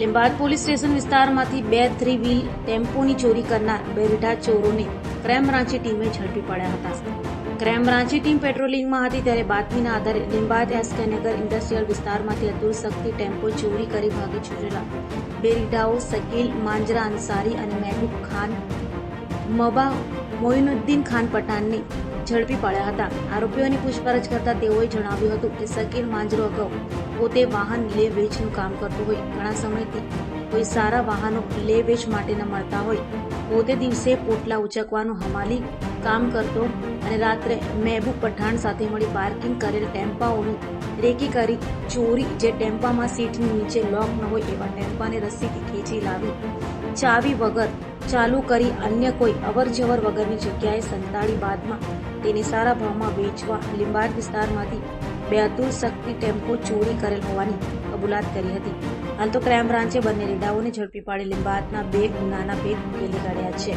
લીંબાદ police station વિસ્તારમાંથી બે three wheel ટેમ્પોની ચોરી કરનાર બે રીઢા ચોરોને ક્રાઇમ બ્રાન્ચની ટીમે ઝડપી પડ્યા હતા. ક્રાઇમ બ્રાન્ચની ટીમ પેટ્રોલિંગમાં હતી ત્યારે બાતમીના આધારે લીંબાદ એસકેનગર ઇન્ડસ્ટ્રીયલ વિસ્તારમાંથી અતુલ શક્તિ ટેમ્પો ચોરી કરી ભાગી છૂટેલા બે રીઢાઓ શકીલ માંજરા અંસારી અને મહેબૂબ ખાન મબા મોઇનુદ્દીન ખાન પઠાણને ઝડપી પાડ્યા હતા. આરોપીઓની પૂછપરછ કરતા તેઓએ જણાવ્યું હતું કે શકીલ માંજરો અગાઉ પોતે વાહન લે વેચનું કામ કરતો હોય. ઘણા સમયથી કોઈ સારા વાહનો લે વેચ માટે ન મળતા હોય. પોતે દિવસે પોટલા ઉચકવાનું હમાલી કામ કરતો અને રાત્રે મહેબૂબ પઠાણ સાથે મળી પાર્કિંગ કરેલ ટેમ્પાઓની રેકી કરી ચોરી જે ટેમ્પામાં સીટની નીચે લોક ન હોય એવા ટેમ્પાને રસ્સીથી ખેંચી લાવી. ચાવી વગર ચાલુ કરી અન્ય કોઈ અવરજવર વગરની જગ્યાએ સંતાડી બાદમાં તેને સારા ભાવમાં વેચવા લીંબાડ વિસ્તારમાંથી બે અતુલ શક્તિ ટેમ્પો ચોરી કરેલ હોવાની કબૂલાત કરી હતી. હાલ તો ક્રાઇમ બ્રાન્ચે બંને રેડાઓને ઝડપી પાડી લીંબાદના બે ગુનાના ભેદ ઉકેલી કાઢ્યા છે.